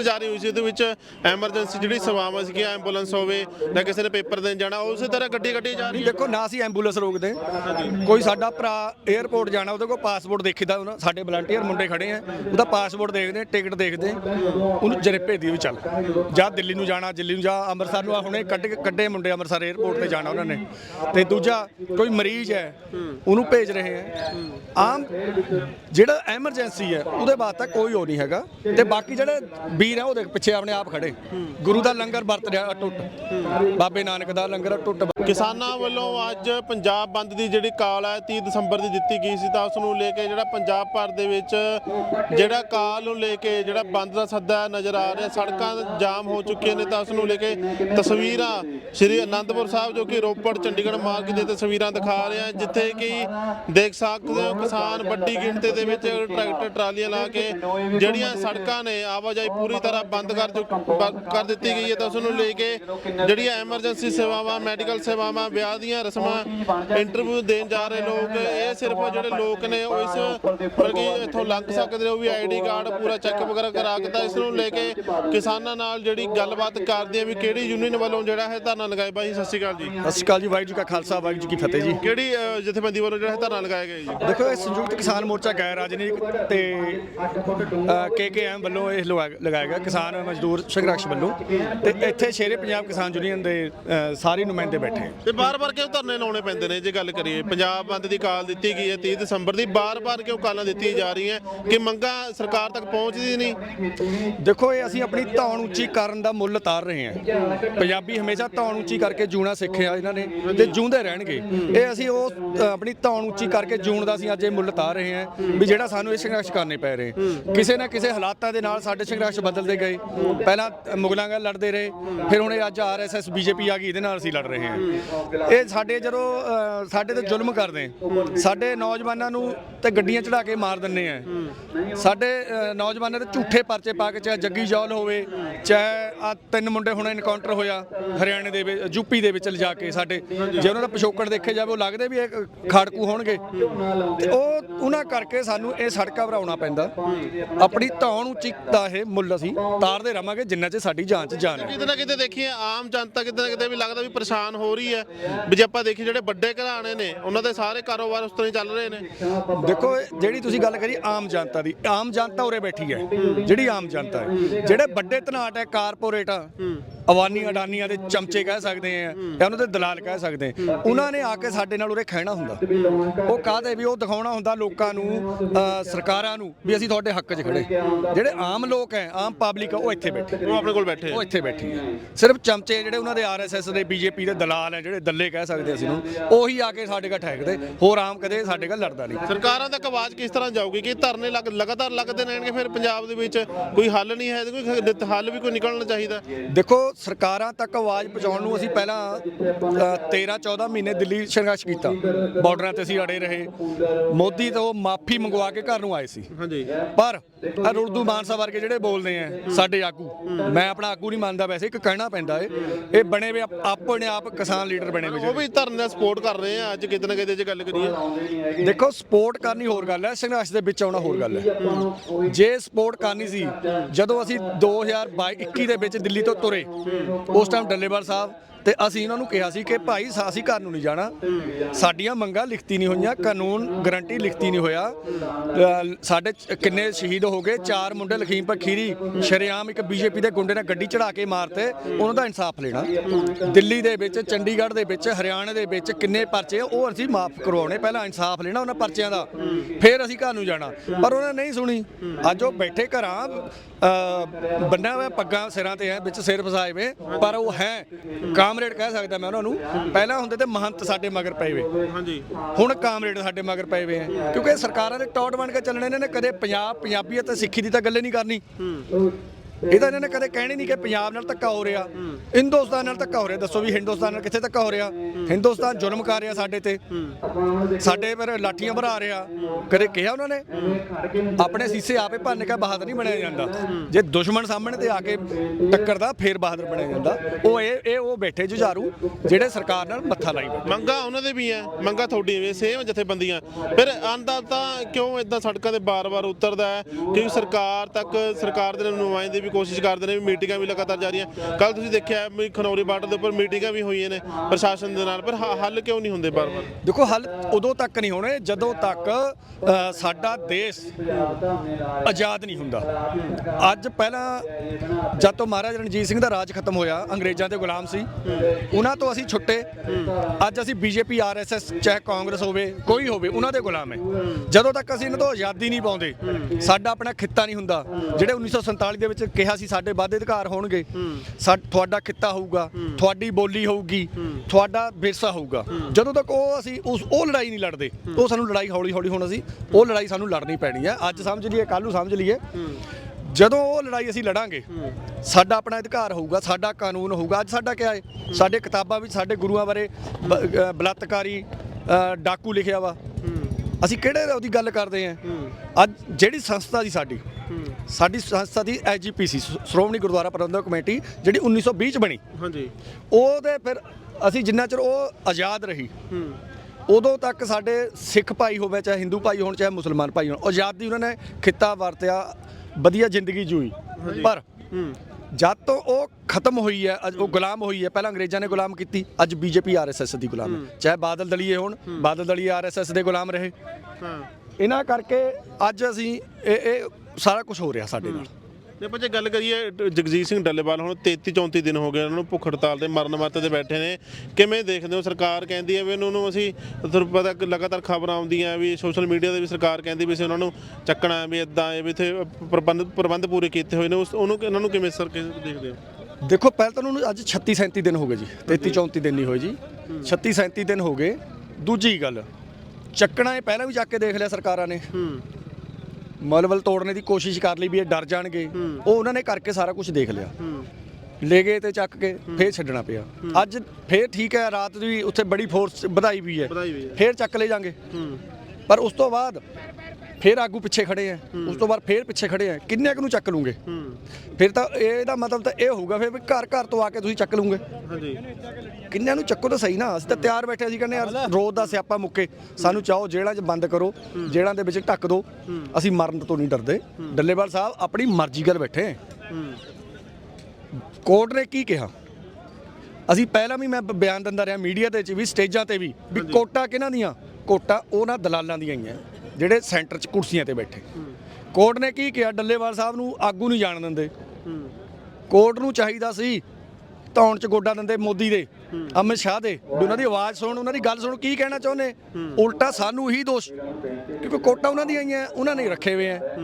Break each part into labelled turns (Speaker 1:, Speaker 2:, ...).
Speaker 1: ਜਾਰੀ ਹੋਈ ਸੀ ਉਹਦੇ ਵਿੱਚ ਐਮਰਜੈਂਸੀ ਜਿਹੜੀ ਸੇਵਾਵਾਂ ਸੀਗੀਆਂ ਐਂਬੂਲੈਂਸ ਹੋਵੇ ਜਾਂ ਕਿਸੇ ਨੇ ਪੇਪਰ ਦੇਣ ਜਾਣਾ ਉਸੇ ਤਰ੍ਹਾਂ ਗੱਡੀ ਗੱਡੀ ਜਾ ਰਹੀ ਹੈ
Speaker 2: ਦੇਖੋ ਨਾ ਅਸੀਂ ਐਂਬੂਲੈਂਸ ਰੋਕਦੇ। ਕੋਈ ਸਾਡਾ ਭਰਾ 에ਅਰਪੋਰਟ ਜਾਣਾ ਉਹਦੇ ਕੋਲ ਪਾਸਪੋਰਟ ਦੇਖੀਦਾ ਉਹਨਾਂ ਸਾਡੇ ਵਲੰਟੀਅਰ ਮੁੰਡੇ ਖੜੇ ਆ ਉਹਦਾ ਪਾਸਪੋਰਟ ਦੇਖਦੇ ਟਿਕਟ ਦੇਖਦੇ। ਉਹਨੂੰ ਜਰੇ ਭੇਜੀ ਵੀ ਚੱਲ। ਜਾਂ ਦਿੱਲੀ ਨੂੰ ਜਾਣਾ ਦਿੱਲੀ ਨੂੰ ਜਾ ਅੰਮ੍ਰਿਤਸਰ ਨੂੰ ਆ ਹੁਣੇ ਕੱਢ ਕੇ ਕੱਢੇ ਮੁੰਡੇ ਅੰਮ੍ਰਿਤਸਰ 에ਅਰਪੋਰਟ ਤੇ ਜਾਣਾ ਉਹਨਾਂ ਨੇ। ਤੇ ਦੂਜਾ ਕੋਈ ਮਰੀਜ਼ ਹੈ ਉਹਨੂੰ ਭੇਜ ਰਹੇ ਆ। ਆਮ ਜਿਹੜਾ ਐਮਰਜੈਂਸੀ ਹੈ ਉਹਦੇ ਬਾਅਦ ਤਾਂ ਕੋਈ ਹੋ ਨਹੀਂ ਹੈਗਾ। ਤੇ ਬਾਕੀ ਜਿਹੜੇ ਵੀਰ ਆ, ਉਹਦੇ ਪਿੱਛੇ ਆਪਣੇ ਆਪ ਖੜੇ। ਗੁਰੂ ਦਾ ਲੰਗਰ ਵਰਤ ਰਿਹਾ ਟੁੱਟ ਬਾਬੇ ਨਾਨਕ ਦਾ ਲੰਗਰ ਟੁੱਟ
Speaker 1: ਕਿਸਾਨਾਂ ਵੱਲੋਂ ਅੱਜ ਪੰਜਾਬ ਬੰਦ ਦੀ ਜਿਹੜੀ ਕਾਲ ਹੈ 30 ਦਸੰਬਰ ਦੀ ਦਿੱਤੀ ਗਈ ਸੀ ਤਾਂ ਉਸ ਨੂੰ ਲੈ ਕੇ ਜਿਹੜਾ ਪੰਜਾਬ ਭਰ ਦੇ ਵਿੱਚ ਜਿਹੜਾ ਕਾਲ ਨੂੰ ਲੈ ਕੇ ਜਿਹੜਾ ਬੰਦ ਦਾ ਸੱਦਾ ਨਜ਼ਰ ਆ ਰਿਹਾ, ਸੜਕਾਂ ਜਾਮ ਹੋ ਚੁੱਕੀਆਂ ਨੇ ਤਾਂ ਉਸ ਨੂੰ ਲੈ ਕੇ ਤਸਵੀਰਾਂ ਸ਼੍ਰੀ ਅਨੰਦਪੁਰ ਸਾਹਿਬ ਜੋ ਕਿ ਰੋਪੜ, ਚੰਡੀਗੜ੍ਹ ਮਾਰਗ ਦੀਆਂ ਤਸਵੀਰਾਂ ਦਿਖਾ ਰਹੇ ਆ ਜਿੱਥੇ ਕਿ ਦੇਖ ਸਕਦੇ ਹੋ ਕਿਸਾਨ ਵੱਡੀ ਗਿਣਤੀ ਦੇ ਵਿੱਚ ਟਰੈਕਟਰ, ਟਰਾਲੀਆਂ ਲਾ ਕੇ ਜਿਹੜੀਆਂ ਸੜਕਾਂ ਨੇ, ਆਵਾਜਾਈ ਪੂਰੀ ਤਰ੍ਹਾਂ ਬੰਦ ਕਰ ਚੁੱਕ- ਕਰ ਦਿੱਤੀ ਗਈ ਹੈ ਤਾਂ ਉਸ ਨੂੰ ਲੈ ਕੇ ਜਿਹੜੀਆਂ ਐਮਰਜੈਂਸੀ ਸੇਵਾਵਾਂ, ਮੈਡੀਕਲ ਸੇਵਾਵਾਂ ਵਿਆਹ ਦੀਆਂ ਰਸਮਾਂ ਇੰਟਰਵਿਊ ਦੇਣ ਜਾ ਰਹੇ ਲੋਕ ਇਹ ਸਿਰਫ ਜਿਹੜੇ ਲੋਕ ਨੇ ਉਹ ਇਸ ਬਲਕਿ ਇੱਥੋਂ ਲੰਘ ਸਕਦੇ ਉਹ ਵੀ ਆਈਡੀ ਕਾਰਡ ਪੂਰਾ ਚੈੱਕ ਵਗੈਰਾ ਕਰਾ ਕੇ ਤਾਂ ਇਸ ਨੂੰ ਲੈ ਕੇ ਕਿਸਾਨਾਂ ਨਾਲ ਜਿਹੜੀ ਗੱਲਬਾਤ ਕਰਦੇ ਆ ਵੀ ਕਿਹੜੀ ਯੂਨੀਅਨ ਵੱਲੋਂ ਜਿਹੜਾ ਹੈ ਧਰਨਾ ਲਗਾਇਆ ਬਾਈ ਸਤਿ ਸ਼੍ਰੀ ਅਕਾਲ ਜੀ।
Speaker 2: ਸਤਿ ਸ਼੍ਰੀ ਅਕਾਲ ਜੀ ਵਾਹਿਗੁਰੂ ਜੀ ਕਾ ਖਾਲਸਾ ਵਾਹਿਗੁਰੂ ਜੀ ਕੀ ਫਤਿਹ ਜੀ।
Speaker 1: ਕਿਹੜੀ ਜਥੇਬੰਦੀ ਵੱਲੋਂ ਜਿਹੜਾ ਹੈ ਧਰਨਾ ਲਗਾਇਆ ਗਿਆ ਜੀ?
Speaker 2: ਦੇਖੋ ਇਹ ਸੰਯੁਕਤ ਕਿਸਾਨ ਮੋਰਚਾ ਗੈਰ ਰਾਜਨੀਤਿਕ ਤੇ ਕੇਕੇਐਮ ਵੱਲੋਂ ਇਹ ਲਗਾ- ਲਗਾਇਆ ਗਿਆ ਕਿਸਾਨ ਮਜ਼ਦੂਰ ਸੰਘਰਸ਼ ਵੱਲੋਂ। ਤੇ ਇੱਥੇ ਸ਼ੇਰੇ ਪੰਜਾਬ ਕਿਸਾਨ ਯੂਨੀਅਨ ਦੇ ਸਾਰੇ ਨੁਮਾਇੰਦੇ ਬੈਠੇ ਹੈ।
Speaker 1: ਤੇ ਬਾਰ-ਬਾਰ ਕਿਉਂ ਧਰਨੇ ਲਾਉਣੇ ਪੈਂਦੇ ਨੇ ਜੇ ਗੱਲ ਕਰੀਏ? ਪੰਜਾਬ ਬੰਦ ਦੀ ਕਾਲ ਦਿੱਤੀ ਗਈ ਹੈ 30 ਦਸੰਬਰ ਦੀ। ਬਾਰ-ਬਾਰ ਕਿਉਂ ਕਾਲਾਂ ਦਿੱਤੀਆਂ ਜਾ ਰਹੀਆਂ? ਕਿ ਮੰਗਾਂ ਸਰਕਾਰ ਤੱਕ ਪਹੁੰਚਦੀ ਨਹੀਂ?
Speaker 2: ਦੇਖੋ ਇਹ ਅਸੀਂ ਆਪਣੀ ਧੌਣ ਉੱਚੀ ਕਰਨ ਦਾ ਮੁੱਲ ਤਾਰ ਰਹੇ ਹਾਂ। ਪੰਜਾਬੀ ਹਮੇਸ਼ਾ ਧੌਣ ਉੱਚੀ ਕਰਕੇ ਜੂਣਾ ਸਿੱਖਿਆ ਇਹਨਾਂ ਨੇ ਤੇ ਜੂੰਦੇ ਰਹਿਣਗੇ। ਇਹ ਅਸੀਂ ਉਹ ਅ, ਆਪਣੀ ਧੌਣ ਉੱਚੀ ਕਰਕੇ ਜੂਣ ਦਾ ਅਸੀਂ ਅੱਜ ਇਹ ਮੁੱਲ ਉਤਾਰ ਰਹੇ ਹਾਂ ਵੀ ਜਿਹੜਾ ਸਾਨੂੰ ਇਹ ਸੰਘਰਸ਼ ਕਰਨੇ ਪੈ ਰਹੇ। ਕਿਸੇ ਨਾ ਕਿਸੇ ਹਾਲਾਤਾਂ ਦੇ ਨਾਲ ਸਾਡੇ ਸੰਘਰਸ਼ ਬਦਲਦੇ ਗਏ। ਪਹਿਲਾਂ ਮੁਗਲਾਂ ਨਾਲ ਲੜਦੇ ਰਹੇ ਫਿਰ ਹੁਣ ਇਹ ਅੱਜ ਆਰਐਸਐਸ ਬੀਜੇਪੀ ਆ ਗਈ ਇਹਦੇ ਨਾਲ ਅਸੀਂ ਲੜ ਰਹੇ ਹਾਂ। ਇਹ ਸਾਡੇ ਜਦੋਂ ਅ, ਸਾਡੇ ਤੇ ਜ਼ੁਲਮ ਕਰਦੇ ਸਾਡੇ ਨੌਜਵਾਨਾਂ ਨੂੰ ਤੇ ਗੱਡੀਆਂ ਚੜਾ ਕੇ ਮਾਰ ਦਿੰਦੇ ਆ। ਸਾਡੇ ਅ, ਨੌਜਵਾਨਾਂ ਦੇ ਝੂਠੇ ਪਰਚੇ ਪਾ ਕੇ ਚਾਹੇ ਜੱਗੀ ਜੌਲ ਹੋਵੇ ਚਾਹੇ ਆ ਤਿੰਨ ਮੁੰਡੇ ਹੁਣ ਐਨਕਾਊਂਟਰ ਹੋਇਆ ਹਰਿਆਣੇ ਦੇ ਵਿੱਚ ਯੂਪੀ ਦੇ ਵਿੱਚ ਲਿਜਾ ਕੇ ਸਾਡੇ। ਜੇ ਉਹਨਾਂ ਦਾ ਪਿਛੋਕੜ ਦੇਖਿਆ ਜਾਵੇ ਉਹ ਲੱਗਦੇ ਵੀ ਇਹ ਖਾੜਕੂ ਹੋਣਗੇ। ਤੇ ਉਹ ਉਹਨਾਂ ਕਰਕੇ ਸਾਨੂੰ ਇਹ ਸੜਕਾਂ ਭਰਾਉਣਾ ਪੈਂਦਾ। ਆਪਣੀ ਧੌਣ ਉੱਚੀ ਦਾ ਇਹ ਮੁੱਲ ਅਸੀਂ ਤਾਰਦੇ ਰਵਾਂਗੇ ਜਿੰਨਾ ਚ ਸਾਡੀ ਜਾਂਚ ਚ ਜਾਨ ਹੈ।
Speaker 1: ਕਿਤੇ ਨਾ ਕਿਤੇ ਦੇਖੀਏ ਆਮ ਜਨਤਾ ਕਿਤੇ ਨਾ ਕਿਤੇ ਵੀ ਲੱਗਦਾ ਵੀ ਪਰੇਸ਼ਾਨ ਹੋ ਰਹੀ ਹੈ ਵੀ ਜੇ ਆਪਾਂ ਦੇਖੀ ਜਿਹੜੇ ਵੱਡੇ ਘਰਾਣੇ ਨੇ ਉਹਨਾਂ ਦੇ ਸਾਰੇ ਕਾਰੋਬਾਰ ਉਸ ਤਰ੍ਹਾਂ ਹੀ ਚੱਲ ਰਹੇ ਨੇ।
Speaker 2: ਦੇਖੋ ਜਿਹੜੀ ਤੁਸੀਂ ਗੱਲ ਕਰੀ ਆਮ ਜਨਤਾ ਦੀ ਆਮ ਜਨਤਾ ਉਰੇ ਬੈਠੀ ਹੈ ਜਿਹੜੀ ਆਮ ਜਨਤਾ ਹੈ। ਜਿਹੜੇ ਵੱਡੇ ਧਨਾਟ ਹੈ ਕਾਰਪੋਰੇਟ ਆ ਅਵਾਨੀ ਅਡਾਨੀਆਂ ਦੇ ਚਮਚੇ ਕਹਿ ਸਕਦੇ ਆ ਜਾਂ ਉਹਨਾਂ ਦੇ ਦਲਾਲ ਕਹਿ ਸਕਦੇ ਆ। ਉਹਨਾਂ ਨੇ ਆ ਕੇ ਸਾਡੇ ਨਾਲ ਉਰੇ ਖਹਿਣਾ ਹੁੰਦਾ। ਉਹ ਕਾਹਦੇ ਵੀ ਉਹ ਦਿਖਾਉਣਾ ਹੁੰਦਾ ਲੋਕਾਂ ਨੂੰ ਸਰਕਾਰਾਂ ਨੂੰ ਵੀ ਅਸੀਂ ਤੁਹਾਡੇ ਹੱਕ 'ਚ ਖੜੇ। ਜਿਹੜੇ ਆਮ ਲੋਕ ਹੈ ਆਮ ਪਬਲਿਕ ਉਹ ਇੱਥੇ ਬੈਠੇ
Speaker 1: ਉਹ ਆਪਣੇ ਕੋਲ ਬੈਠੇ
Speaker 2: ਉਹ ਇੱਥੇ ਬੈਠੀ ਹੈ ਸਿਰਫ ਚਮਚੇ ਜਿਹੜੇ ਉਹਨਾਂ ਦੇ ਆਰਐਸਐਸ ਦੇ ਬੀਜੇਪੀ ਦੇ ਦਲਾਲ ਹੈ ਜਿਹੜੇ ਦੱਲੇ ਕਹਿ ਸਕਦੇ ਅਸੀਂ ਨੂੰ ਉਹੀ ਆ ਕੇ ਸਾਡੇ ਘਰ ਠਹਿਕਦੇ। ਹੋਰ ਆਮ ਕਦੇ ਸਾਡੇ ਘਰ ਲੜਦਾ ਨਹੀਂ।
Speaker 1: ਸਰਕਾਰਾਂ ਤੱਕ ਆਵਾਜ਼ ਕਿਸ ਤਰ੍ਹਾਂ ਜਾਊਗੀ ਕਿ ਧਰਨੇ ਲੱਗ ਲਗਾਤਾਰ ਲੱਗਦੇ ਰਹਿਣਗੇ ਫਿਰ ਪੰਜਾਬ ਦੇ ਵਿੱਚ ਕੋਈ ਹੱਲ ਨਹੀਂ ਹੈ ਕੋਈ ਹੱਲ ਵੀ ਕੋਈ ਨਿਕਲਣਾ ਚਾਹੀਦਾ?
Speaker 2: ਦੇਖੋ ਸਰਕਾਰਾਂ ਤੱਕ ਆਵਾਜ਼ ਪਹੁੰਚਾਉਣ ਨੂੰ ਅਸੀਂ ਪਹਿਲਾਂ 13 14 ਮਹੀਨੇ ਦਿੱਲੀ ਸੰਘਰਸ਼ ਕੀਤਾ। ਬਾਰਡਰਾਂ ਤੇ ਅਸੀਂ ਅੜੇ ਰਹੇ। ਮੋਦੀ ਤੋਂ ਮਾਫੀ ਮੰਗਵਾ ਕੇ ਘਰ ਨੂੰ ਆਏ ਸੀ।
Speaker 1: ਹਾਂਜੀ।
Speaker 2: ਪਰ ਆ ਰੁਰਦੂ ਮਾਨਸਾ ਵਰਗੇ ਜਿਹੜੇ ਬੋਲਦੇ ਆ ਸਾਡੇ ਆਗੂ। ਮੈਂ ਆਪਣਾ ਆਗੂ ਨਹੀਂ ਮੰਨਦਾ ਵੈਸੇ ਇੱਕ ਕਹਿਣਾ ਪੈਂਦਾ ਏ। ਇਹ ਬਣੇ ਵੇ ਆਪਣੇ ਆਪ ਕਿਸਾਨ ਲੀਡਰ ਬਣੇ ਵੇ
Speaker 1: ਉਹ ਵੀ ਧਰਨੇ ਦਾ ਸਪੋਰਟ ਕਰ ਰਹੇ ਆ ਅੱਜ ਕਿਤੇ ਨਾ ਕਿਤੇ ਜੇ ਗੱਲ ਕਰੀਏ।
Speaker 2: ਦੇਖੋ ਸਪੋਰਟ ਕਰਨੀ ਹੋਰ ਗੱਲ ਹੈ ਸੰਘਰਸ਼ ਦੇ ਵਿੱਚ ਆਉਣਾ ਹੋਰ ਗੱਲ ਹੈ। ਜੇ ਸਪੋਰਟ ਕਰਨੀ ਸੀ ਜਦੋਂ ਅਸੀਂ 2022 21 ਦੇ ਵਿੱਚ ਦਿੱਲੀ ਤੋਂ ਤੁਰੇ ਉਸ ਟਾਈਮ ਡੱਲੇਵਾਲ ਸਾਹਿਬ ਤੇ ਅਸੀਂ ਇਹਨਾਂ ਨੂੰ ਕਿਹਾ ਸੀ ਕਿ ਭਾਈ ਸਾ- ਅਸੀਂ ਘਰ ਨੂੰ ਨਹੀਂ ਜਾਣਾ। ਸਾਡੀਆਂ ਮੰਗਾਂ ਲਿਖਤੀ ਨਹੀਂ ਹੋਈਆਂ ਕਾਨੂੰਨ ਗਰੰਟੀ ਲਿਖਤੀ ਨਹੀਂ ਹੋਇਆ। ਅ, ਸਾਡੇ ਚ- ਕਿੰਨੇ ਸ਼ਹੀਦ ਹੋ ਗਏ ਚਾਰ ਮੁੰਡੇ ਲਖੀਮਪੁਰ ਖੀਰੀ ਸ਼ਰੇਆਮ ਇੱਕ ਬੀਜੇਪੀ ਦੇ ਗੁੰਡੇ ਨੇ ਗੱਡੀ ਚੜਾ ਕੇ ਮਾਰਤੇ ਉਹਨਾਂ ਦਾ ਇਨਸਾਫ ਲੈਣਾ। ਦਿੱਲੀ ਦੇ ਵਿੱਚ ਚੰਡੀਗੜ੍ਹ ਦੇ ਵਿੱਚ ਹਰਿਆਣਾ ਦੇ ਵਿੱਚ ਕਿੰਨੇ ਪਰਚੇ ਆ, ਉਹ ਅਸੀਂ ਮਾਫ ਕਰਵਾਉਣੇ ਪਹਿਲਾਂ ਇਨਸਾਫ ਲੈਣਾ ਉਹਨਾਂ ਪਰਚਿਆਂ ਦਾ। ਫਿਰ ਅਸੀਂ ਘਰ ਨੂੰ ਜਾਣਾ। ਪਰ ਉਹਨਾਂ ਨੇ ਨਹੀਂ ਸੁਣੀ। ਅੱਜ ਉਹ ਬੈਠੇ ਘਰਾਂ ਅ, ਬੰਨਿਆ ਹੋਇਆ ਪੱਗਾਂ ਸਿਰਾਂ ਤੇ ਹੈ ਵਿੱਚ ਸਿਰ ਫਸਾਏ ਵੇ ਪਰ ਉਹ ਹੈ। ਕਾਮਰੇਡ ਕਹਿ ਸਕਦਾ ਮੈਂ ਉਹਨਾਂ ਨੂੰ ਪਹਿਲਾਂ ਹੁੰਦੇ ਤੇ ਮਹੰਤ ਸਾਡੇ ਮਗਰ ਪਏ ਵੇ।
Speaker 1: ਹਾਂਜੀ।
Speaker 2: ਹੁਣ ਕਾਮਰੇਡ ਸਾਡੇ ਮਗਰ ਪਏ ਵੇ ਹੈ ਕਿਉਂਕਿ ਸਰਕਾਰਾਂ ਦੇ ਟੌਟ ਬਣ ਕੇ ਚੱਲਣੇ ਨੇ ਨੇ ਕਦੇ ਪੰਜਾਬ ਪੰਜਾਬੀਅਤ ਤੇ ਸਿੱਖੀ ਦੀ ਤਾਂ ਗੱਲ ਨਹੀਂ ਕਰਨੀ। ਇਹ ਤਾਂ ਇਹਨਾਂ ਨੇ ਕਦੇ ਕਹਿਣੀ ਨਹੀਂ ਕਿ ਪੰਜਾਬ ਨਾਲ ਧੱਕਾ ਹੋ ਰਿਹਾ ਹਿੰਦੁਸਤਾਨ ਨਾਲ ਧੱਕਾ ਹੋ ਰਿਹਾ। ਦੱਸੋ ਵੀ ਹਿੰਦੁਸਤਾਨ ਨਾਲ ਕਿੱਥੇ ਧੱਕਾ ਹੋ ਰਿਹਾ? ਹਿੰਦੁਸਤਾਨ ਜ਼ੁਲਮ ਕਰ ਰਿਹਾ ਸਾਡੇ ਤੇ। ਸਾਡੇ ਪਰ ਲਾਠੀਆਂ ਭਰਾ ਰਿਹਾ। ਕਦੇ ਕਿਹਾ ਉਹਨਾਂ ਨੇ? ਆਪਣੇ ਸੀਸੇ ਆਪੇ ਭੰਨ ਕੇ ਬਹਾਦਰ ਨਹੀਂ ਬਣਿਆ ਜਾਂਦਾ। ਜੇ ਦੁਸ਼ਮਣ ਸਾਹਮਣੇ ਤੇ ਆ ਕੇ ਟੱਕਰਦਾ ਫੇਰ ਬਹਾਦਰ ਬਣਿਆ ਜਾਂਦਾ। ਉਹ ਇਹ ਇਹ ਉਹ ਬੈਠੇ ਜੁਝਾਰੂ ਜਿਹੜੇ ਸਰਕਾਰ ਨਾਲ ਮੱਥਾ ਲਾਈ ਬੈਠੇ।
Speaker 1: ਮੰਗਾ ਉਹਨਾਂ ਦੇ ਵੀ ਆ ਮੰਗਾ ਤੁਹਾਡੀਆਂ ਵੀ ਸੇਮ ਜਥੇਬੰਦੀਆਂ। ਫਿਰ ਆਂਦਾ ਤਾਂ ਕਿਉਂ ਇਦਾਂ ਸੜਕਾਂ ਤੇ ਬਾਰ-ਬਾਰ ਉਤਰਦਾ ਹੈ ਕਿਉਂਕਿ ਸਰਕਾਰ ਤੱਕ ਸਰਕਾਰ ਦੇ ਨੁਮਾਇੰਦੇ ਵੀ ਕੋਸ਼ਿਸ਼ ਕਰਦੇ ਨੇ ਵੀ ਮੀਟਿੰਗਾਂ ਵੀ ਲਗਾਤਾਰ ਜਾਰੀਆਂ ਕੱਲ ਤੁਸੀਂ ਦੇਖਿਆ ਵੀ ਖਨੌਰੀ ਬਾਰਡਰ ਦੇ ਉੱਪਰ ਮੀਟਿੰਗਾਂ ਵੀ ਹੋਈਆਂ ਨੇ ਪ੍ਰਸ਼ਾਸਨ ਦੇ ਨਾਲ ਪਰ ਹ- ਹੱਲ ਕਿਉਂ ਨਹੀਂ ਹੁੰਦੇ ਬਾਰ-ਬਾਰ?
Speaker 2: ਦੇਖੋ ਹੱਲ ਉਦੋਂ ਤੱਕ ਨਹੀਂ ਹੋਣੇ ਜਦੋਂ ਤੱਕ ਅ, ਸਾਡਾ ਦੇਸ਼ ਆਜ਼ਾਦ ਨਹੀਂ ਹੁੰਦਾ। ਅੱਜ ਪਹਿਲਾਂ ਜਦ ਤੋਂ ਮਹਾਰਾਜਾ ਰਣਜੀਤ ਸਿੰਘ ਦਾ ਰਾਜ ਖਤਮ ਹੋਇਆ ਅੰਗਰੇਜ਼ਾਂ ਦੇ ਗੁਲਾਮ ਸੀ ਉਹਨਾਂ ਤੋਂ ਅਸੀਂ ਛੁੱਟੇ। ਅੱਜ ਅਸੀਂ ਬੀਜੇਪੀ ਆਰਐਸਐਸ ਚਾਹੇ ਕਾਂਗਰਸ ਹੋਵੇ ਕੋਈ ਹੋਵੇ ਉਹਨਾਂ ਦੇ ਗੁਲਾਮ ਹੈ। ਜਦੋਂ ਤੱਕ ਅਸੀਂ ਇਹਨਾਂ ਤੋਂ ਆਜ਼ਾਦੀ ਨਹੀਂ ਪਾਉਂਦੇ ਸਾਡਾ ਆਪਣਾ ਖਿੱਤਾ ਨਹੀਂ ਹੁੰਦਾ ਜਿਹੜੇ 1947 ਦੇ ਵਿੱਚ ਕਿਹਾ ਸੀ ਸਾਡੇ ਵਾਧੇ ਅਧਿਕਾਰ ਹੋਣਗੇ। ਸਾ ਤੁਹਾਡਾ ਖਿੱਤਾ ਹੋਊਗਾ ਤੁਹਾਡੀ ਬੋਲੀ ਹੋਊਗੀ ਤੁਹਾਡਾ ਵਿਰਸਾ ਹੋਊਗਾ। ਜਦੋਂ ਤੱਕ ਉਹ ਅਸੀਂ ਉਸ ਉਹ ਲੜਾਈ ਨਹੀਂ ਲੜਦੇ ਉਹ ਸਾਨੂੰ ਲੜਾਈ ਹੌਲੀ ਹੌਲੀ ਹੁਣ ਅਸੀਂ ਉਹ ਲੜਾਈ ਸਾਨੂੰ ਲੜਨੀ ਪੈਣੀ ਹੈ। ਅੱਜ ਸਮਝ ਲਈਏ ਕੱਲ ਨੂੰ ਸਮਝ ਲਈਏ। ਜਦੋਂ ਉਹ ਲੜਾਈ ਅਸੀਂ ਲੜਾਂਗੇ ਸਾਡਾ ਆਪਣਾ ਅਧਿਕਾਰ ਹੋਊਗਾ ਸਾਡਾ ਕਾਨੂੰਨ ਹੋਊਗਾ। ਅੱਜ ਸਾਡਾ ਕਿਆ ਹੈ? ਸਾਡੇ ਕਿਤਾਬਾਂ ਵਿੱਚ ਸਾਡੇ ਗੁਰੂਆਂ ਬਾਰੇ ਬ- ਅ, ਬਲਾਤਕਾਰੀ ਅ, ਡਾਕੂ ਲਿਖਿਆ ਵਾ। ਅਸੀਂ ਕਿਹੜੇ ਉਹਦੀ ਗੱਲ ਕਰਦੇ ਆਂ ਅੱਜ ਜਿਹੜੀ ਸੰਸਥਾ ਦੀ ਸਾਡੀ ਸਾਡੀ ਸੰਸਥਾ ਦੀ ਐਜੀਪੀਸੀ ਸ਼੍ਰੋਮਣੀ ਗੁਰਦੁਆਰਾ ਪ੍ਰਬੰਧਕ ਕਮੇਟੀ ਜਿਹੜੀ 1920 ਚ ਬਣੀ।
Speaker 1: ਹਾਂਜੀ।
Speaker 2: ਉਹਦੇ ਫਿਰ ਅਸੀਂ ਜਿੰਨਾ ਚਿਰ ਉਹ ਆਜ਼ਾਦ ਰਹੀ ਉਦੋਂ ਤੱਕ ਸਾਡੇ ਸਿੱਖ ਭਾਈ ਹੋਵੇ ਚਾਹੇ ਹਿੰਦੂ ਭਾਈ ਹੋਣ ਚਾਹੇ ਮੁਸਲਮਾਨ ਭਾਈ ਹੋਣ ਆਜ਼ਾਦੀ ਉਹਨਾਂ ਨੇ ਖਿੱਤਾ ਵਰਤਿਆ ਵਧੀਆ ਜ਼ਿੰਦਗੀ ਜੂਈ। ਪਰ ਜਦ ਤੋਂ ਉਹ ਖਤਮ ਹੋਈ ਹੈ ਅੱਜ ਉਹ ਗੁਲਾਮ ਹੋਈ ਹੈ ਪਹਿਲਾਂ ਅੰਗਰੇਜ਼ਾਂ ਨੇ ਗੁਲਾਮ ਕੀਤੀ ਅੱਜ ਬੀਜੇਪੀ ਆਰਐਸਐਸ ਦੀ ਗੁਲਾਮ ਹੈ। ਚਾਹੇ ਬਾਦਲ ਦਲੀਏ ਹੋਣ ਬਾਦਲ ਦਲੀਏ ਆਰਐਸਐਸ ਦੇ ਗੁਲਾਮ ਰਹੇ।
Speaker 1: ਹਾਂ।
Speaker 2: ਇਹਨਾਂ ਕਰਕੇ ਅੱਜ ਅਸੀਂ ਇਹ ਇਹ ਸਾਰਾ ਕੁਝ ਹੋ ਰਿਹਾ ਸਾਡੇ ਨਾਲ।
Speaker 1: ਜੇ ਆਪਾਂ ਜੇ ਗੱਲ ਕਰੀਏ ਡ- ਜਗਜੀਤ ਸਿੰਘ ਡੱਲੇਵਾਲ ਹੁਣ 33 34 ਦਿਨ ਹੋ ਗਏ ਉਹਨਾਂ ਨੂੰ ਭੁੱਖ ਹੜਤਾਲ ਤੇ ਮਰਨ ਮੱਤ ਤੇ ਬੈਠੇ ਨੇ। ਕਿਵੇਂ ਦੇਖਦੇ ਹੋ? ਸਰਕਾਰ ਕਹਿੰਦੀ ਹੈ ਵੀ ਉਹਨਾਂ ਨੂੰ ਅਸੀਂ ਤੁਹਾਨੂੰ ਪਤਾ ਕਿ ਲਗਾਤਾਰ ਖਬਰਾਂ ਆਉਂਦੀਆਂ ਵੀ ਸੋਸ਼ਲ ਮੀਡੀਆ ਤੇ ਵੀ ਸਰਕਾਰ ਕਹਿੰਦੀ ਵੀ ਅਸੀਂ ਉਹਨਾਂ ਨੂੰ ਚੱਕਣਾ ਵੀ ਇਦਾਂ ਇਹ ਵੀ ਇੱਥੇ ਪ੍ਰਬੰਧ ਪ੍ਰਬੰਧ ਪੂਰੇ ਕੀਤੇ ਹੋਏ ਨੇ। ਉਸ ਉਹਨੂੰ ਉਹਨਾਂ ਨੂੰ ਕਿਵੇਂ ਸਰ ਕਿਵੇਂ ਦੇਖਦੇ ਹੋ?
Speaker 2: ਦੇਖੋ ਪਹਿਲਾਂ ਤਾਂ ਉਹਨੂੰ ਅੱਜ 36 37 ਦਿਨ ਹੋ ਗਏ ਜੀ। 33 34 ਦਿਨ ਨਹੀਂ ਹੋਏ ਜੀ। 36 37 ਦਿਨ ਹੋ ਗਏ। ਦੂਜੀ ਗੱਲ ਚੱਕਣਾ ਇਹ ਪਹਿਲਾਂ ਵੀ ਚੱਕ ਕੇ ਦੇਖ ਲਿਆ ਸਰਕਾਰਾਂ ਨੇ।
Speaker 1: ਹੂੰ।
Speaker 2: ਮਲਬਲ ਤੋੜਨੇ ਦੀ ਕੋਸ਼ਿਸ਼ ਕਰ ਲਈ ਵੀ ਇਹ ਡਰ ਜਾਣਗੇ। ਉਹ ਉਹਨਾਂ ਨੇ ਕਰਕੇ ਸਾਰਾ ਕੁਝ ਦੇਖ ਲਿਆ। ਲੈ ਗਏ ਤੇ ਚੱਕ ਕੇ ਫੇਰ ਛੱਡਣਾ ਪਿਆ। ਅੱਜ ਫੇਰ ਠੀਕ ਹੈ ਰਾਤ ਦੀ ਉੱਥੇ ਬੜੀ ਫੋਰਸ
Speaker 1: ਵਧਾਈ ਵੀ ਹੈ।
Speaker 2: ਫੇਰ ਚੱਕ ਲੈ ਜਾਾਂਗੇ ਪਰ ਉਸ ਤੋਂ ਬਾਅਦ ਫੇਰ ਆਗੂ ਪਿੱਛੇ ਖੜੇ ਆ ਉਸ ਤੋਂ ਬਾਅਦ ਫੇਰ ਪਿੱਛੇ ਖੜੇ ਆ ਕਿੰਨੇ ਕੁ ਨੂੰ ਚੱਕ ਲੂਗੇ? ਫਿਰ ਤਾਂ ਇਹਦਾ ਮਤਲਬ ਤਾਂ ਇਹ ਹੋਊਗਾ ਫਿਰ ਵੀ ਘਰ ਘਰ ਤੋਂ ਆ ਕੇ ਤੁਸੀਂ ਚੱਕ ਲੂਗੇ।
Speaker 1: ਹਾਂਜੀ।
Speaker 2: ਕਿੰਨਿਆਂ ਨੂੰ ਚੱਕੋ ਤਾਂ ਸਹੀ ਨਾ ਅਸੀਂ ਤਾਂ ਤਿਆਰ ਬੈਠੇ ਅਸੀਂ ਕਹਿੰਦੇ ਯਾਰ ਰੋਜ਼ ਦਾ ਸਿਆਪਾ ਮੁੱਕੇ ਸਾਨੂੰ ਚਾਹੋ ਜੇਲ੍ਹਾਂ 'ਚ ਬੰਦ ਕਰੋ ਜੇਲ੍ਹਾਂ ਦੇ ਵਿੱਚ ਢੱਕ ਦਿਓ ਅਸੀਂ ਮਰਨ ਤੋਂ ਨਹੀਂ ਡਰਦੇ। ਡੱਲੇਵਾਲ ਸਾਹਿਬ ਆਪਣੀ ਮਰਜ਼ੀ ਕਰ ਬੈਠੇ ਕੋਰਟ ਨੇ ਕੀ ਕਿਹਾ? ਅਸੀਂ ਪਹਿਲਾਂ ਵੀ ਮੈਂ ਬਿਆਨ ਦਿੰਦਾ ਰਿਹਾ ਮੀਡੀਆ ਦੇ ਵਿੱਚ ਵੀ ਸਟੇਜਾਂ ਤੇ ਵੀ ਵੀ ਕੋਟਾ ਕਿਹਨਾਂ ਦੀਆਂ? ਕੋਟਾ ਉਹਨਾਂ ਦਲਾਲਾਂ ਦੀਆਂ ਹੀ ਹੈ ਜਿਹੜੇ ਸੈਂਟਰ 'ਚ ਕੁਰਸੀਆਂ ਤੇ ਬੈਠੇ। ਕੋਰਟ ਨੇ ਕੀ ਕਿਹਾ? ਡੱਲੇਵਾਲ ਸਾਹਿਬ ਨੂੰ ਆਗੂ ਨਹੀਂ ਜਾਣ ਦਿੰਦੇ। ਕੋਰਟ ਨੂੰ ਚਾਹੀਦਾ ਸੀ ਧੌਣ ਚ ਗੋਡਾ ਦਿੰਦੇ ਮੋਦੀ ਦੇ, ਅਮਿਤ ਸ਼ਾਹ ਦੇ। ਵੀ ਉਹਨਾਂ ਦੀ ਆਵਾਜ਼ ਸੁਣ, ਉਹਨਾਂ ਦੀ ਗੱਲ ਸੁਣ, ਕੀ ਕਹਿਣਾ ਚਾਹੁੰਦੇ? ਉਲਟਾ ਸਾਨੂੰ ਹੀ ਦੋਸ਼, ਕਿਉਂਕਿ ਕੋਟਾ ਉਹਨਾਂ ਦੀਆਂ ਆਈਆਂ ਉਹਨਾਂ ਨੇ ਰੱਖੇ ਹੋਏ ਹੈ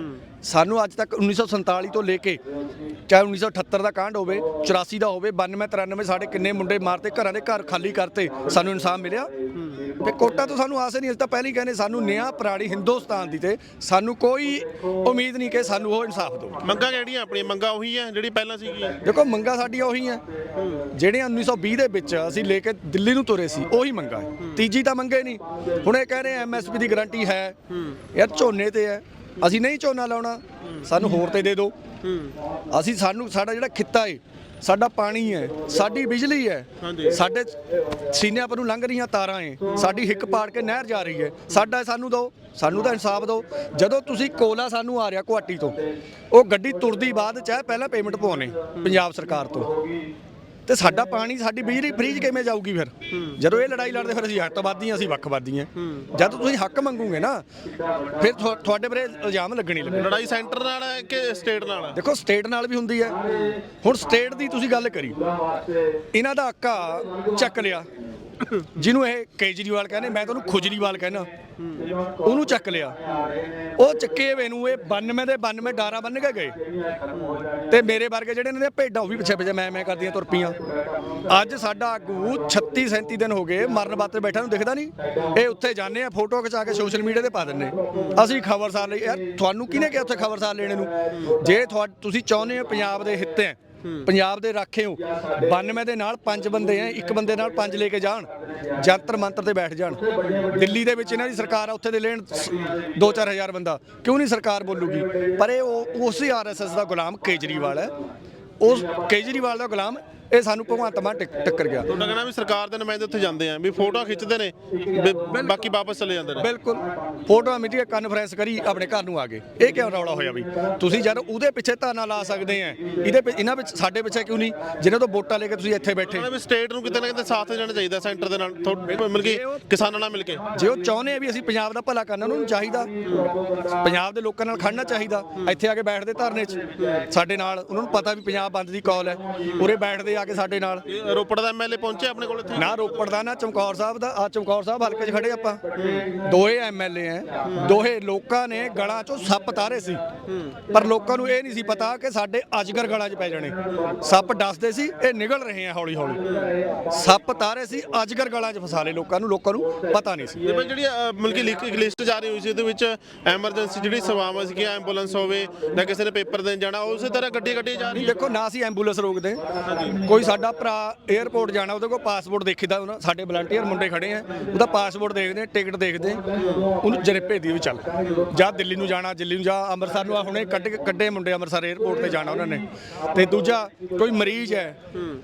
Speaker 2: ਸਾਨੂੰ ਅੱਜ ਤੱਕ 1947 ਤੋਂ ਲੈ ਕੇ ਚਾਹੇ 1978 ਦਾ ਕਾਂਡ ਹੋਵੇ 84 ਦਾ ਹੋਵੇ 92 93 ਸਾਡੇ ਕਿੰਨੇ ਮੁੰਡੇ ਮਾਰਤੇ, ਘਰਾਂ ਦੇ ਘਰ ਖਾਲੀ ਕਰਤੇ, ਸਾਨੂੰ ਇਨਸਾਫ ਮਿਲਿਆ। ਤੇ ਕੋਟਾ ਤੋਂ ਸਾਨੂੰ ਆਸ ਹੀ ਨਹੀਂ ਅਸੀਂ ਤਾਂ ਪਹਿਲਾਂ ਹੀ ਕਹਿੰਦੇ ਸਾਨੂੰ ਨਿਆਂ ਪ੍ਰਾਣੀ ਹਿੰਦੁਸਤਾਨ ਦੀ ਤੇ ਸਾਨੂੰ ਕੋਈ ਉਮੀਦ ਨਹੀਂ ਕਿ ਸਾਨੂੰ ਉਹ ਇਨਸਾਫ ਦਿਓ
Speaker 1: ਮੰਗਾਂ ਕਿਹੜੀਆਂ ਆਪਣੀਆਂ? ਮੰਗਾਂ ਉਹੀ ਹੈ ਜਿਹੜੀ ਪਹਿਲਾਂ ਸੀਗੀ।
Speaker 2: ਦੇਖੋ ਮੰਗਾਂ ਸਾਡੀਆਂ ਉਹੀ ਆ ਜਿਹੜੀਆਂ 1920 ਦੇ ਵਿੱਚ ਅਸੀਂ ਲੈ ਕੇ ਦਿੱਲੀ ਨੂੰ ਤੁਰੇ ਸੀ ਉਹੀ ਮੰਗਾਂ ਹੈ। ਤੀਜੀ ਤਾਂ ਮੰਗੇ ਨਹੀਂ। ਹੁਣ ਇਹ ਕਹਿ ਰਹੇ ਐਮਐਸਪੀ ਦੀ ਗਾਰੰਟੀ ਹੈ। ਯਾਰ ਝੋਨੇ ਤੇ ਹੈ। ਅਸੀਂ ਨਹੀਂ ਝੋਨਾ ਲਾਉਣਾ। ਸਾਨੂੰ ਹੋਰ ਤੇ ਦੇ ਦਿਓ। ਅਸੀਂ ਸਾਨੂੰ ਸਾਡਾ ਜਿਹੜਾ ਖਿੱਤਾ ਏ ਸਾਡਾ ਪਾਣੀ ਹੈ ਸਾਡੀ ਬਿਜਲੀ। ਹੈ ਸਾਡੇ ਸੀਨਿਆਂ ਪਰ ਨੂੰ ਲੰਘ ਰਹੀਆਂ ਤਾਰਾਂ ਏ ਸਾਡੀ ਹਿੱਕ ਪਾੜ ਕੇ ਨਹਿਰ ਜਾ ਰਹੀ ਹੈ। ਸਾਡਾ ਸਾਨੂੰ ਦਿਓ ਸਾਨੂੰ ਤਾਂ ਇਨਸਾਫ ਦਿਓ। ਜਦੋਂ ਤੁਸੀਂ ਕੋਲਾ ਸਾਨੂੰ ਆ ਰਿਹਾ ਗੁਹਾਟੀ ਤੋਂ ਉਹ ਗੱਡੀ ਤੁਰਦੀ ਬਾਅਦ ਚਾਹੇ ਪਹਿਲਾਂ ਪੇਮੈਂਟ ਪਵਾਉਣੇ ਪੰਜਾਬ ਸਰਕਾਰ ਤੋਂ। ਤੇ ਸਾਡਾ ਪਾਣੀ ਸਾਡੀ ਬਿਜਲੀ ਫ੍ਰੀਜ ਕਿਵੇਂ ਜਾਊਗੀ ਫਿਰ? ਜਦੋਂ ਇਹ ਲੜਾਈ ਲੜਦੇ ਫਿਰ ਅਸੀਂ ਅੱਤਵਾਦੀ ਹਾਂ ਅਸੀਂ ਵੱਖਵਾਦੀ ਹਾਂ। ਜਦ ਤੁਸੀਂ ਹੱਕ ਮੰਗੋਗੇ ਨਾ ਫਿਰ ਤੁਹਾ- ਤੁਹਾਡੇ ਪਰੇ ਇਲਜ਼ਾਮ ਲੱਗਣੀ ਲੱਗਣੇ।
Speaker 1: ਲੜਾਈ ਸੈਂਟਰ ਨਾਲ ਹੈ ਕਿ ਸਟੇਟ ਨਾਲ? ਹੈ
Speaker 2: ਦੇਖੋ ਸਟੇਟ ਨਾਲ ਵੀ ਹੁੰਦੀ ਹੈ। ਹੁਣ ਸਟੇਟ ਦੀ ਤੁਸੀਂ ਗੱਲ ਕਰੀ। ਇਹਨਾਂ ਦਾ ਹੱਕਾ ਚੱਕ ਲਿਆ। ਜਿਹਨੂੰ ਇਹ ਕੇਜਰੀਵਾਲ ਕਹਿੰਦੇ, ਮੈਂ ਤੁਹਾਨੂੰ ਖੁਜਰੀਵਾਲ ਕਹਿੰਦਾ। ਉਹਨੂੰ ਚੱਕ ਲਿਆ। ਉਹ ਚੱਕੇ ਵੇ ਇਹ 92 ਦੇ 92 ਡਾਰਾ ਬੰਨ ਕੇ ਗਏ। ਤੇ ਮੇਰੇ ਵਰਗੇ ਜਿਹੜੇ ਇਹਨਾਂ ਦੇ ਭੇਡਾਂ, ਉਹ ਵੀ ਪਿੱਛੇ ਪਿੱਛੇ ਮੈਂ ਮੈਂ ਕਰਦੀਆਂ ਤੁਰ ਪਈਆਂ। ਅੱਜ ਸਾਡਾ ਆਗੂ 36 37 ਦਿਨ ਹੋ ਗਏ, ਮਰਨ ਬਾਤਰ ਬੈਠਾ ਨੂੰ ਦਿਖਦਾ ਨਹੀਂ। ਇਹ ਉੱਥੇ ਜਾਂਦੇ ਆ, ਫੋਟੋ ਖਿਚਾ ਕੇ ਸੋਸ਼ਲ ਮੀਡੀਆ ਤੇ ਪਾ ਦਿੰਨੇ ਅਸੀਂ ਖਬਰਸਾਰ ਲਈ, ਯਾਰ, ਤੁਹਾਨੂੰ ਕਿਹਨੇ ਕਿਹਾ ਉੱਥੇ ਖਬਰਸਾਰ ਲੈਣੇ ਨੂੰ? ਜੇ ਤੁਹਾ- ਤੁਸੀਂ ਚਾਹੁੰਦੇ ਹੋ ਪੰਜਾਬ ਦੇ ਹਿੱਤ ਪੰਜਾਬ ਦੇ ਰਾਖੇ ਹੋ 92 ਦੇ ਨਾਲ ਪੰਜ ਬੰਦੇ ਆ, ਇੱਕ ਬੰਦੇ ਨਾਲ ਪੰਜ ਲੈ ਕੇ ਜਾਣ, ਜੰਤਰ ਮੰਤਰ ਤੇ ਬੈਠ ਜਾਣ। ਦਿੱਲੀ ਦੇ ਵਿੱਚ ਇਹਨਾਂ ਦੀ ਸਰਕਾਰ ਆ, ਉੱਥੇ ਦੇ ਲੈਣ 2-4000 ਬੰਦਾ। ਕਿਉਂ ਨਹੀਂ ਸਰਕਾਰ ਬੋਲੂਗੀ? ਪਰ ਇਹ ਉਹ- ਉਸੇ ਆਰਐਸਐਸ ਦਾ ਗੁਲਾਮ ਕੇਜਰੀਵਾਲ ਹੈ। ਉਸ ਕੇਜਰੀਵਾਲ ਦਾ ਗੁਲਾਮ ਇਹ ਸਾਨੂੰ ਭਗਵੰਤ ਮਾਨ ਟਿਕ- ਟੱਕਰ ਗਿਆ।
Speaker 1: ਤੁਹਾਡਾ ਕਹਿਣਾ ਵੀ ਸਰਕਾਰ ਦੇ ਨੁਮਾਇੰਦੇ ਉੱਥੇ ਜਾਂਦੇ ਆ ਵੀ ਫੋਟੋ ਖਿੱਚਦੇ ਨੇ ਵੀ ਬਾਕੀ ਵਾਪਸ ਚਲੇ ਜਾਂਦੇ ਨੇ।
Speaker 2: ਬਿਲਕੁਲ। ਫੋਟੋ ਮੀਡੀਆ ਕਾਨਫਰੰਸ ਕਰੀ ਆਪਣੇ ਘਰ ਨੂੰ ਆ ਗਏ। ਇਹ ਕਿਉਂ ਰੌਲਾ ਹੋਇਆ ਵੀ? ਤੁਸੀਂ ਜਦ ਉਹਦੇ ਪਿੱਛੇ ਧਰਨਾ ਲਾ ਸਕਦੇ ਆ ਇਹਦੇ ਪਿ- ਇਹਨਾਂ ਵਿੱਚ ਸਾਡੇ ਪਿੱਛੇ ਕਿਉਂ ਨਹੀਂ? ਜਿਹਨਾਂ ਤੋਂ ਵੋਟਾਂ ਲੈ ਕੇ ਤੁਸੀਂ ਇੱਥੇ ਬੈਠੇ।
Speaker 1: ਕਹਿੰਦਾ ਵੀ ਸਟੇਟ ਨੂੰ ਕਿਤੇ ਨਾ ਕਿਤੇ ਸਾਥ ਦੇਣਾ ਚਾਹੀਦਾ ਸੈਂਟਰ ਦੇ ਨਾਲ। ਥੋ- ਮਿਲ ਕੇ ਕਿਸਾਨਾਂ ਨਾਲ ਮਿਲ ਕੇ।
Speaker 2: ਜੇ ਉਹ ਚਾਹੁੰਦੇ ਆ ਵੀ ਅਸੀਂ ਪੰਜਾਬ ਦਾ ਭਲਾ ਕਰਨਾ ਉਹਨਾਂ ਨੂੰ ਚਾਹੀਦਾ। ਪੰਜਾਬ ਦੇ ਲੋਕਾਂ ਨਾਲ ਖੜਨਾ ਚਾਹੀਦਾ। ਇੱਥੇ ਆ ਕੇ ਬੈਠਦੇ ਧਰਨੇ 'ਚ। ਸਾਡੇ ਨਾਲ ਉਹਨਾਂ ਨੂੰ ਪਤਾ ਵੀ ਪੰਜਾਬ ਬੰਦ ਦੀ ਕਾਲ ਹੈ। ਉਰੇ ਬੈਠਦੇ ਆ ਕੇ ਸਾਡੇ ਨਾਲ।
Speaker 1: ਇਹ ਰੋਪੜ ਦਾ ਐਮਐਲਏ ਪਹੁੰਚਿਆ ਆਪਣੇ ਕੋਲ ਇੱਥੇ?
Speaker 2: ਨਾ ਰੋਪੜ ਦਾ ਨਾ ਚਮਕੌਰ ਸਾਹਿਬ ਦਾ। ਆ ਚਮਕੌਰ ਸਾਹਿਬ ਹਲਕੇ 'ਚ ਖੜੇ ਆਪਾਂ। ਦੋਏ ਐਮਐਲਏ ਐ। ਦੋਹੇ ਲੋਕਾਂ ਨੇ ਗਲਾਂ 'ਚੋਂ ਸੱਪ ਤਾਰੇ ਸੀ। ਪਰ ਲੋਕਾਂ ਨੂੰ ਇਹ ਨਹੀਂ ਸੀ ਪਤਾ ਕਿ ਸਾਡੇ ਅਜਗਰ ਗਲਾਂ 'ਚ ਪੈ ਜਾਣੇ। ਸੱਪ ਡਸਦੇ ਸੀ ਇਹ ਨਿਕਲ ਰਹੇ ਆ ਹੌਲੀ ਹੌਲੀ ਸੱਪ ਤਾਰੇ ਸੀ ਅਜਗਰ ਗਲਾਂ 'ਚ ਫਸਾ ਲਏ ਲੋਕਾਂ ਨੂੰ। ਲੋਕਾਂ ਨੂੰ ਪਤਾ ਨਹੀਂ ਸੀ।
Speaker 1: ਤੇ ਭਾਈ ਜਿਹੜੀ ਅ, ਮਤਲਬ ਕਿ ਲਿਖ- ਇੱਕ ਲਿਸਟ ਜਾਰੀ ਹੋਈ ਸੀ ਉਹਦੇ ਵਿੱਚ ਐਮਰਜੈਂਸੀ ਜਿਹੜੀ ਸੇਵਾਵਾਂ ਸੀਗੀਆਂ ਐਂਬੂਲੈਂਸ ਹੋਵੇ ਜਾਂ ਕਿਸੇ ਨੇ ਪੇਪਰ ਦੇਣ ਜਾਣਾ ਉਸੇ ਤਰ੍ਹਾਂ ਗੱਡੀ ਗੱਡੀ ਜਾ ਰਹੀ ਹੈ
Speaker 2: ਦੇਖੋ ਨਾ ਅਸੀਂ ਐਂਬੂਲੈਂਸ ਰੋਕਦੇ। ਕੋਈ ਸਾਡਾ ਭਰਾ 에ਅਰਪੋਰਟ ਜਾਣਾ, ਉਹਦੇ ਕੋਲ ਪਾਸਪੋਰਟ ਦੇਖੀਦਾ ਉਹਨਾਂ, ਸਾਡੇ ਵਲੰਟੀਅਰ ਮੁੰਡੇ ਖੜੇ ਆ, ਉਹਦਾ ਪਾਸਪੋਰਟ ਦੇਖਦੇ ਟਿਕਟ ਦੇਖਦੇ ਉਹਨੂੰ ਜਰੇ ਭੇਜਦੀ ਵੀ ਚੱਲ। ਜਾਂ ਦਿੱਲੀ ਨੂੰ ਜਾਣਾ, ਦਿੱਲੀ ਨੂੰ ਜਾਂ, ਅੰਮ੍ਰਿਤਸਰ ਨੂੰ ਆ, ਹੁਣੇ ਕੱਢ ਕੇ, ਕੱਢੇ ਮੁੰਡੇ ਅੰਮ੍ਰਿਤਸਰ 에ਅਰਪੋਰਟ ਤੇ ਜਾਣਾ ਉਹਨਾਂ ਨੇ। ਤੇ ਦੂਜਾ, ਕੋਈ ਮਰੀਜ਼ ਹੈ,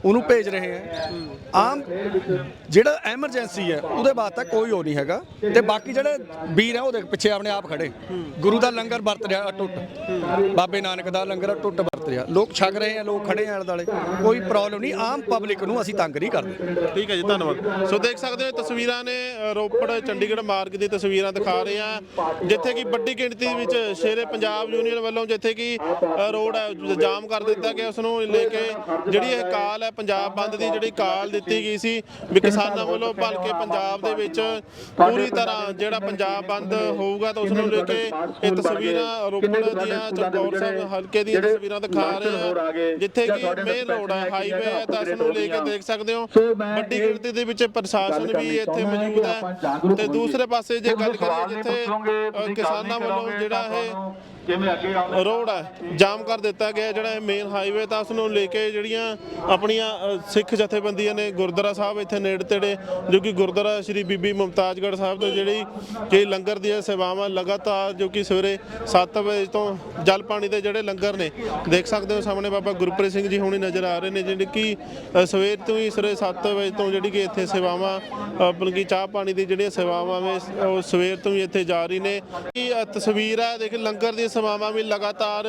Speaker 2: ਉਹਨੂੰ ਭੇਜ ਰਹੇ ਆ। ਆਮ, ਜਿਹੜਾ ਐਮਰਜੈਂਸੀ ਹੈ, ਉਹਦੇ ਵਾਸਤੇ ਕੋਈ ਹੋ ਨਹੀਂ ਹੈਗਾ। ਤੇ ਬਾਕੀ ਜਿਹੜੇ ਵੀਰ ਆ ਉਹਦੇ ਪਿੱਛੇ ਆਪਣੇ ਆਪ ਖੜੇ। ਗੁਰੂ ਦਾ ਲੰਗਰ ਵਰਤ ਰਿਹਾ ਟੁੱਟ ਬਾਬੇ ਨਾਨਕ ਦਾ ਲੰਗਰ ਟੁੱਟ ਰਿਹਾ। ਲੋਕ ਛਕ ਰਹੇ ਆ, ਲੋਕ ਖੜੇ ਆ ਆਲੇ ਕੋਈ ਪ੍ਰੋਬਲਮ ਨਹੀਂ, ਆਮ ਪਬਲਿਕ ਨੂੰ ਅਸੀਂ ਤੰਗ ਨਹੀਂ ਕਰਦੇ।
Speaker 1: ਠੀਕ ਹੈ ਜੀ, ਧੰਨਵਾਦ। ਸੋ ਦੇਖ ਸਕਦੇ ਹੋ ਤਸਵੀਰਾਂ ਨੇ ਰੋਪੜ, ਚੰਡੀਗੜ੍ਹ ਮਾਰਗ ਦੀ ਤਸਵੀਰਾਂ ਦਿਖਾ ਰਹੇ ਆ ਜਿੱਥੇ ਕਿ ਵੱਡੀ ਗਿਣਤੀ ਵਿੱਚ ਸ਼ੇਰੇ ਪੰਜਾਬ ਯੂਨੀਅਨ ਵੱਲੋਂ ਜਿੱਥੇ ਕਿ ਰੋਡ ਜਾਮ ਕਰ ਦਿੱਤਾ ਗਿਆ। ਉਸ ਨੂੰ ਲੈ ਕੇ ਜਿਹੜੀ ਇਹ ਕਾਲ ਹੈ, ਪੰਜਾਬ ਬੰਦ ਦੀ ਜਿਹੜੀ ਕਾਲ ਦਿੱਤੀ ਗਈ ਸੀ, ਵੀ ਕਿਸਾਨਾਂ ਵੱਲੋਂ ਭਲਕੇ ਪੰਜਾਬ ਦੇ ਵਿੱਚ ਪੂਰੀ ਤਰ੍ਹਾਂ ਜਿਹੜਾ ਪੰਜਾਬ ਬੰਦ ਹੋਊਗਾ ਤਾਂ ਉਸ ਨੂੰ ਲੈ ਕੇ ਇਹ ਤਸਵੀਰਾਂ ਰੋਪੜ ਦੀਆਂ ਚਮਕੌਰ ਸਾਹਿਬ ਹਲਕੇ ਦੀਆਂ ਤਸਵੀਰਾਂ ਦਿਖਾ ਆ ਜਿੱਥੇ ਕਿ ਮੇਨ ਰੋਡ ਹੈ ਹਾਈਵੇ ਹੈ ਤਾਂ ਉਸ ਨੂੰ ਲੈ ਕੇ ਦੇਖ ਸਕਦੇ ਹੋ। ਵੱਡੀ ਗਿਣਤੀ ਦੇ ਵਿੱਚ ਪ੍ਰਸ਼ਾਸਨ ਵੀ ਇੱਥੇ ਮੌਜੂਦ ਹੈ। ਤੇ ਦੂਸਰੇ ਪਾਸੇ ਜੇ ਗੱਲ ਕਰੀਏ ਜਿੱਥੇ ਕਿਸਾਨਾਂ ਵੱਲੋਂ ਜਿਹੜਾ ਇਹ
Speaker 3: ਜਿਵੇਂ ਅੱਗੇ ਆਉਂਦੇ
Speaker 1: ਰੋਡ ਹੈ ਜਾਮ ਕਰ ਦਿੱਤਾ ਗਿਆ ਜਿਹੜਾ ਇਹ ਮੇਨ ਹਾਈਵੇ ਤਾਂ ਉਸ ਨੂੰ ਲੈ ਕੇ ਜਿਹੜੀਆਂ ਆਪਣੀਆਂ ਸਿੱਖ ਜਥੇਬੰਦੀਆਂ ਨੇ ਗੁਰਦੁਆਰਾ ਸਾਹਿਬ ਇੱਥੇ ਨੇੜੇ ਤੇੜੇ ਜੋ ਕਿ ਗੁਰਦੁਆਰਾ ਸ਼੍ਰੀ ਬੀਬੀ ਮੁਮਤਾਜਗੜ੍ਹ ਸਾਹਿਬ ਤੋਂ ਜਿਹੜੀ ਕਿ ਲੰਗਰ ਦੀਆਂ ਸੇਵਾਵਾਂ ਲਗਾਤਾਰ ਜੋ ਕਿ ਸਵੇਰੇ 7 ਵਜੇ ਤੋਂ ਜਲ ਪਾਣੀ ਦੇ ਜਿਹੜੇ ਲੰਗਰ ਨੇ ਦੇਖ ਸਕਦੇ ਹੋ ਸਾਹਮਣੇ ਬਾਬਾ ਗੁਰਪ੍ਰੀਤ ਸਿੰਘ ਜੀ ਹੁਣੀ ਨਜ਼ਰ ਆ ਰਹੇ ਨੇ ਜਿਹੜੇ ਕਿ ਸਵੇਰ ਤੋਂ ਹੀ ਸਵੇਰੇ 7 ਵਜੇ ਤੋਂ ਜਿਹੜੀ ਕਿ ਇੱਥੇ ਸੇਵਾਵਾਂ ਅ, ਬਲਕਿ ਚਾਹ ਪਾਣੀ ਦੀ ਜਿਹੜੀਆਂ ਸੇਵਾਵਾਂ ਵੇ ਉਹ ਸਵੇਰ ਤੋਂ ਹੀ ਇੱਥੇ ਜਾ ਰਹੀ ਨੇ। ਕੀ ਤਸਵੀਰ ਹੈ ਦੇਖ ਲੰਗਰ ਦੀਆਂ ਸੇਵਾਵਾਂ ਵੀ ਲਗਾਤਾਰ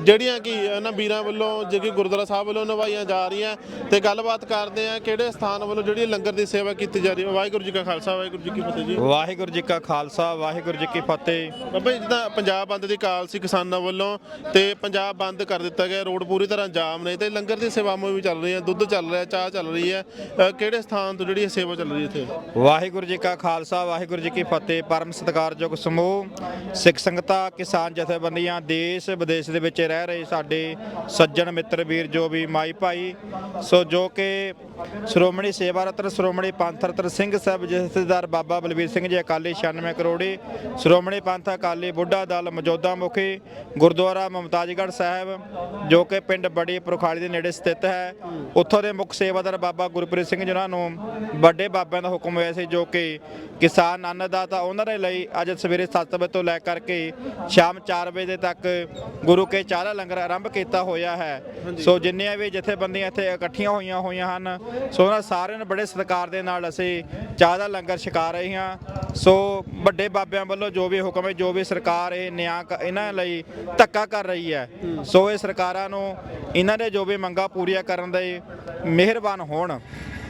Speaker 1: ਜਿਹੜੀਆਂ ਕਿ ਇਹਨਾਂ ਵੀਰਾਂ ਵੱਲੋਂ ਜਿਹੜੀ ਗੁਰਦੁਆਰਾ ਸਾਹਿਬ ਵੱਲੋਂ ਨਿਭਾਈਆਂ ਜਾ ਰਹੀਆਂ ਤੇ ਗੱਲਬਾਤ ਕਰਦੇ ਆ ਕਿਹੜੇ ਸਥਾਨ ਵੱਲੋਂ ਜਿਹੜੀ ਲੰਗਰ ਦੀ ਸੇਵਾ ਕੀਤੀ ਜਾ ਰਹੀ ਹੈ। ਵਾਹਿਗੁਰੂ ਜੀ ਕਾ ਖਾਲਸਾ ਵਾਹਿਗੁਰੂ ਜੀ ਕੀ ਫਤਿਹ ਜੀ।
Speaker 4: ਵਾਹਿਗੁਰੂ ਜੀ ਕਾ ਖਾਲਸਾ ਵਾਹਿਗੁਰੂ ਜੀ ਕੀ ਫਤਿਹ।
Speaker 1: ਬਾਬਾ ਜੀ ਜਿੱਦਾਂ ਪੰਜਾਬ ਬੰਦ ਦੀ ਕਾਲ ਸੀ ਕਿਸਾਨਾਂ ਵੱਲੋਂ ਤੇ ਪੰਜਾਬ ਬੰਦ ਕਰ ਦਿੱਤਾ ਗਿਆ ਰੋਡ ਪੂਰੀ ਤਰ੍ਹਾਂ ਜਾਮ ਨੇ ਤੇ ਲੰਗਰ ਦੀ ਸੇਵਾਵਾਂ ਵੀ ਚੱਲ ਰਹੀਆਂ ਦੁੱਧ ਚੱਲ ਰਿਹਾ ਚਾਹ ਚੱਲ ਰਹੀ ਹੈ। ਕਿਹੜੇ ਸਥਾਨ ਤੋਂ ਜਿਹੜੀ ਇਹ ਸੇਵਾ ਚੱਲ ਰਹੀ ਹੈ ਇੱਥੇ?
Speaker 4: ਵਾਹਿਗੁਰੂ ਜੀ ਕਾ ਖਾਲਸਾ ਵਾਹਿਗੁਰੂ ਜੀ ਕੀ ਫਤਿਹ। ਪਰਮ ਸਤਿਕਾਰਯੋਗ ਸਮੂਹ ਸਿੱਖ ਸੰਗਤਾਂ ਕਿਸਾਨ ਜਥੇਬੰਦੀਆਂ ਦੇਸ਼, ਵਿਦੇਸ਼ ਦੇ ਵਿੱਚ ਰਹਿ ਰਹੇ ਸਾਡੇ ਸੱਜਣ ਮਿੱਤਰ ਵੀਰ ਜੋ ਵੀ ਮਾਈ ਭਾਈ, ਸੋ ਜੋ ਕਿ ਸ਼੍ਰੋਮਣੀ ਸੇਵਾ ਰਤਨ ਸ਼੍ਰੋਮਣੀ ਪੰਥ ਰਤਨ ਸਿੰਘ ਸਾਹਿਬ, ਜਥੇਦਾਰ ਬਾਬਾ ਬਲਵੀਰ ਸਿੰਘ ਜੀ ਅਕਾਲੀ 96 ਕਰੋੜੀ, ਸ਼੍ਰੋਮਣੀ ਪੰਥ ਅਕਾਲੀ ਬੁੱਢਾ ਦਲ ਮਜੋਦਾ ਮੁਖੀ ਗੁਰਦੁਆਰਾ ਮਮਤਾਜਗੜ੍ਹ ਸਾਹਿਬ, ਜੋ ਕਿ ਪਿੰਡ ਬੜੀ ਪੁਰਖਾਲੀ ਦੇ ਨੇੜੇ ਸਥਿਤ ਹੈ। ਉੱਥੋਂ ਦੇ ਮੁੱਖ ਸੇਵਾਦਾਰ ਬਾਬਾ ਗੁਰਪ੍ਰੀਤ ਸਿੰਘ ਜਿਨ੍ਹਾਂ ਨੂੰ ਵੱਡੇ ਬਾਬਿਆਂ ਦਾ ਹੁਕਮ ਹੋਇਆ ਸੀ, ਜੋ ਕਿ ਕਿਸਾਨ ਅੰਨਦਾਤਾ ਉਹਨਾਂ ਦੇ ਲਈ ਅੱਜ ਸਵੇਰੇ 7 ਵਜੇ ਤੋਂ ਲੈ ਕਰਕੇ ਸ਼ਾਮ 4 ਵਜੇ ਤੱਕ ਗੁਰੂ ਕੇ ਦਾ ਲੰਗਰ ਆਰੰਭ ਕੀਤਾ ਹੋਇਆ ਹੈ। ਸੋ ਜਿੰਨੀਆਂ ਵੀ ਜਥੇਬੰਦੀਆਂ ਇੱਥੇ ਇਕੱਠੀਆਂ ਹੋਈਆਂ ਹੋਈਆਂ ਹਨ ਸੋ ਉਹਨਾਂ ਸਾਰਿਆਂ ਨੂੰ ਬੜੇ ਸਤਿਕਾਰ ਦੇ ਨਾਲ ਅਸੀਂ ਚਾਹ ਦਾ ਲੰਗਰ ਛਕਾ ਰਹੇ ਹਾਂ। ਸੋ ਵੱਡੇ ਬਾਬਿਆਂ ਵੱਲੋਂ ਜੋ ਵੀ ਹੁਕਮ ਹੈ ਜੋ ਵੀ ਸਰਕਾਰ ਇਹ ਨਿਆਂ ਇਹਨਾਂ ਲਈ ਧੱਕਾ ਕਰ ਰਹੀ ਹੈ। ਸੋ ਇਹ ਸਰਕਾਰਾਂ ਨੂੰ ਇਹਨਾਂ ਦੇ ਜੋ ਵੀ ਮੰਗਾਂ ਪੂਰੀਆਂ ਕਰਨ ਦੇ ਮਿਹਰਬਾਨ ਹੋਣ।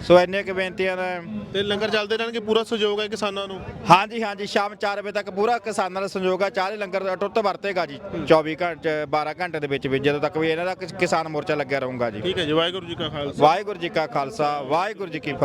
Speaker 4: ਸੋ ਇੰਨੇ ਕੁ ਬੇਨਤੀਆਂ ਨੇ
Speaker 1: ਤੇ ਲੰਗਰ ਚੱਲਦੇ ਰਹਿਣਗੇ ਪੂਰਾ ਸਹਿਯੋਗ ਹੈ ਕਿਸਾਨਾਂ ਨੂੰ?
Speaker 4: ਹਾਂਜੀ ਹਾਂਜੀ ਸ਼ਾਮ 4 ਵਜੇ ਤੱਕ ਪੂਰਾ ਕਿਸਾਨਾਂ ਦਾ ਸੰਯੋਗ ਆ ਚਾਹ ਦੇ ਲੰਗਰ ਅਟੁੱਟ ਵਰਤੇਗਾ ਜੀ 24 ਘੰਟੇ 12 ਘੰਟੇ ਦੇ ਵਿੱਚ ਵਿੱਚ ਜਦੋਂ ਤੱਕ ਵੀ ਇਹਨਾਂ ਦਾ ਕਿਸ- ਕਿਸਾਨ ਮੋਰਚਾ ਲੱਗਿਆ ਰਹੂਗਾ ਜੀ।
Speaker 1: ਠੀਕ ਹੈ ਜੀ ਵਾਹਿਗੁਰੂ ਜੀ ਕਾ ਖਾਲਸਾ।
Speaker 4: ਵਾਹਿਗੁਰੂ ਜੀ ਕਾ ਖਾਲਸਾ ਵਾਹਿਗੁਰੂ ਜੀ ਕੀ ਫਤਿਹ।